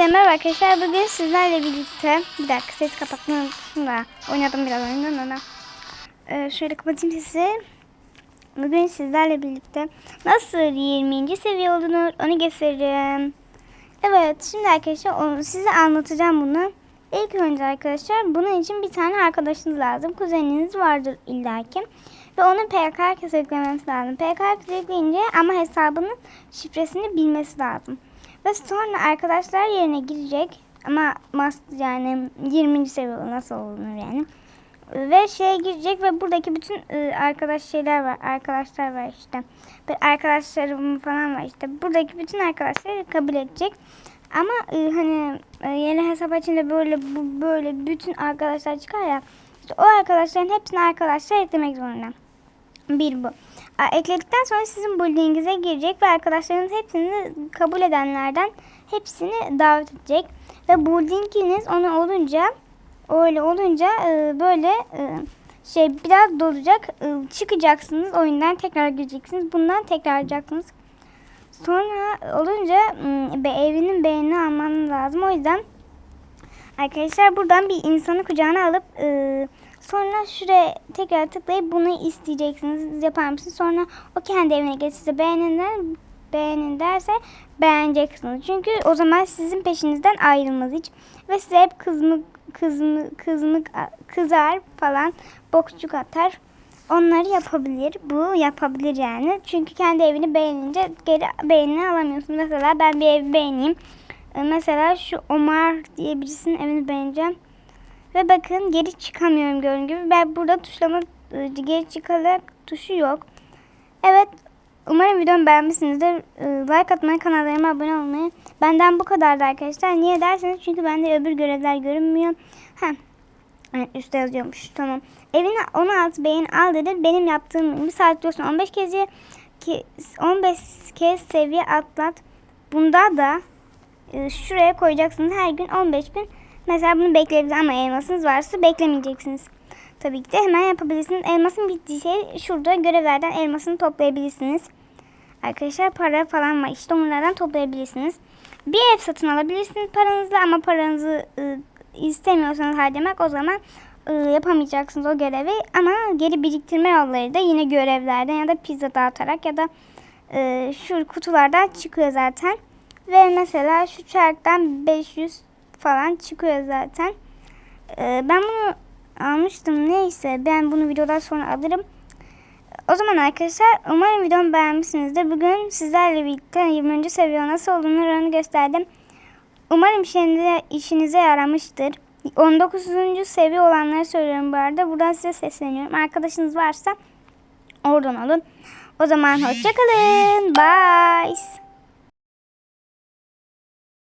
Hepinize merhaba arkadaşlar. Bugün sizlerle birlikte bir dakika ses kapatmayı unuttum da oynadım biraz oyundan ona. Ee, şöyle kapatayım sesi. Bugün sizlerle birlikte nasıl 20. seviye olunur onu göstereceğim. Evet şimdi arkadaşlar onu, size anlatacağım bunu. İlk önce arkadaşlar bunun için bir tane arkadaşınız lazım. Kuzeniniz vardır illaki. Ve onun PKK yüklemesi lazım. PKK yükleyince ama hesabının şifresini bilmesi lazım. Ve sonra arkadaşlar yerine girecek. Ama mas yani 20. seviye nasıl olunur yani. Ve şeye girecek ve buradaki bütün e, arkadaş şeyler var. Arkadaşlar var işte. Ve arkadaşlarım falan var işte. Buradaki bütün arkadaşları kabul edecek. Ama e, hani e, yeni hesap açınca böyle böyle bütün arkadaşlar çıkar ya. İşte o arkadaşların hepsini arkadaşlar eklemek zorunda. Bir bu. Ekledikten sonra sizin bullyinginize girecek ve arkadaşlarınız hepsini kabul edenlerden hepsini davet edecek. Ve bullyinginiz onu olunca öyle olunca e, böyle e, şey biraz dolacak. E, çıkacaksınız oyundan tekrar gireceksiniz. Bundan tekrar alacaksınız. Sonra olunca be- evinin beğeni almanız lazım. O yüzden arkadaşlar buradan bir insanı kucağına alıp e, sonra şuraya tekrar tıklayıp bunu isteyeceksiniz. Yapar mısınız? Sonra o kendi evine gelir size beğenin, beğenin derse beğeneceksiniz. Çünkü o zaman sizin peşinizden ayrılmaz hiç. Ve size hep kızmık, kızmık, kızmık, kızar falan bokçuk atar. Onları yapabilir. Bu yapabilir yani. Çünkü kendi evini beğenince geri beğenini alamıyorsun. Mesela ben bir ev beğeneyim. Ee, Mesela şu Omar diye birisinin evini beğeneceğim. Ve bakın geri çıkamıyorum gördüğünüz gibi. Ben burada tuşlama e, geri çıkarak tuşu yok. Evet. Umarım videomu beğenmişsinizdir. E, Like atmayı, kanallarıma abone olmayı. Benden bu kadardı arkadaşlar. Niye derseniz çünkü bende öbür görevler görünmüyor. Heh. Evet, üstte yazıyormuş. Tamam. Evine 16 beğen al dedi. Benim yaptığım bir saat diyorsun 15 kez ki 15 kez seviye atlat. Bunda da e, şuraya koyacaksınız her gün 15 bin. Mesela bunu bekleyebilirsiniz ama elmasınız varsa beklemeyeceksiniz. Tabii ki de hemen yapabilirsiniz. Elmasın bittiği şey şurada görevlerden elmasını toplayabilirsiniz. Arkadaşlar para falan var. İşte onlardan toplayabilirsiniz. Bir ev satın alabilirsiniz paranızla ama paranızı e, istemiyorsanız harcamak o zaman e, yapamayacaksınız o görevi. Ama geri biriktirme yolları da yine görevlerden ya da pizza dağıtarak ya da e, şu kutulardan çıkıyor zaten. Ve mesela şu çarktan 500 falan çıkıyor zaten. E, ben bunu almıştım. Neyse ben bunu videodan sonra alırım. O zaman arkadaşlar umarım videomu beğenmişsinizdir. Bugün sizlerle birlikte 20. seviye nasıl olunur gösterdim. Umarım işinize, işinize yaramıştır. 19. seviye olanları söylüyorum bu arada. Buradan size sesleniyorum. Arkadaşınız varsa oradan alın. O zaman hoşçakalın. Bye.